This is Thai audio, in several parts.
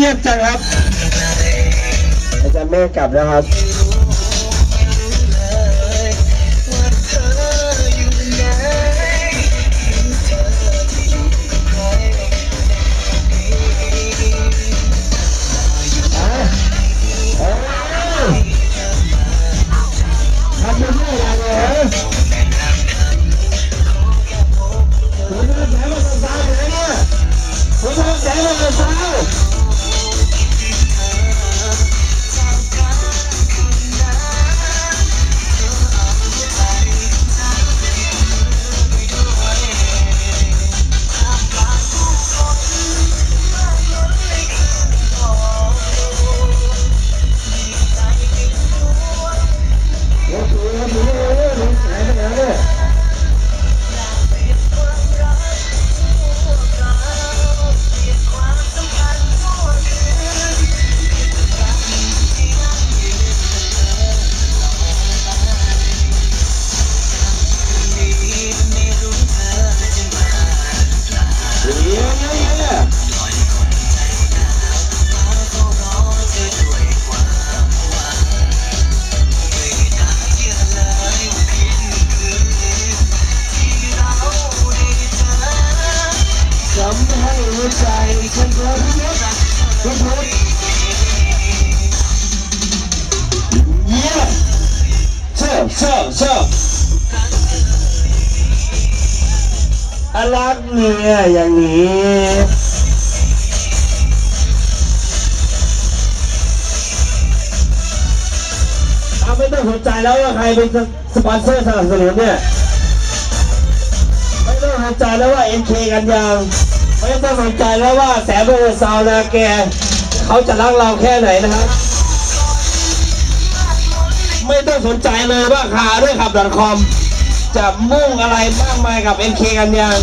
งียบจังครับ อาจารย์เมฆกลับแล้วครับ วใจฉันร้อนทุกทุกเยี่ยมเชื่อเชื่อเชื่ออรักเนี่ยอย่างนี้ไม่ต้องสนใจแล้วว่าใครเป็นสปอนเซอร์สนับสนุนเนี่ย ไม่ต้องสนใจแล้วว่า NK กันยัง ไม่ต้องสนใจแล้วว่าแสบเบอร์ซาวนาแกเขาจะรักเราแค่ไหนนะครับ ไม่ต้องสนใจเลยว่าข่าด้วยขับ .com จะมุ่งอะไรมากมายกับ NK กันยัง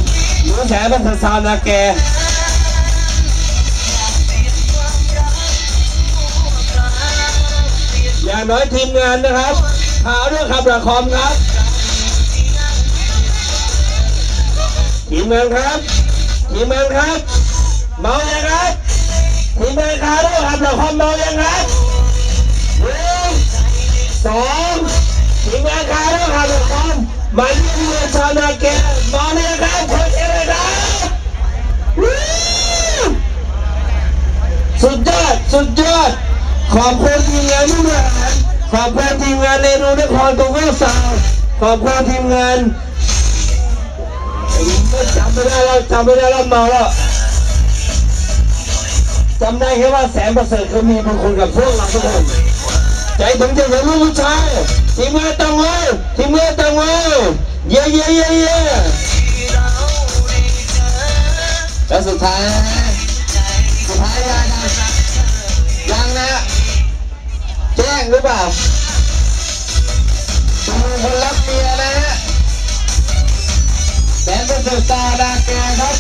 หรือแสบเบอร์ซาวนาแกอย่างน้อยทีมงานนะครับข่าวด้วยขับ .com ครับทีมงานครับ ทีมงานครับเมายังครับทีมงานครับด้วยครับเราความเมายังครับหนึ่งสองทีมงานครับด้วยครับเราความมาเยี่ยมเยือนชาวนาแกเมาเลยงครับคนเอเลยครับสุดยอดสุดยอดขอบคุณทีมงานทุกท่านขอบคุณทีมงานเรนูนครตรงข้าวสาวขอบคุณทีมงาน จำไม่ได้แล้วจำไม่ได้แล้วเมาแล้วจำได้แค่ว่าแสนประเสริฐเขามีบุญคุณกับพวกเราทุกคนใจถึงจะเห็นลูกผู้ชายทีมงานตังไว้ทีมงานตังไว้เย่เย่เย่เย่แล้วสุดท้ายสุดท้ายยังนะยังนะแจ้งหรือเปล่าคนรักเมีย นะฮะแสนเป็นสุดตาดาแกครับ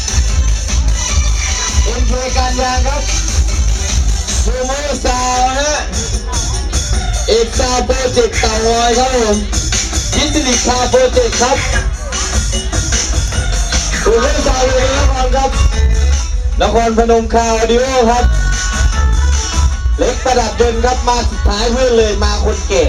เอ็นเคการยางครับซูโม่สาวฮะเอกซาวโปรเจกต์เต่างอยครับผมยินดีคาโปรเจกต์ครับซูโม่สาวเลยนครครับ นครพนมคาวดิโอครับ เล็กประดับยนต์ครับมาสุดท้ายเพื่อนเลยมาคนแก่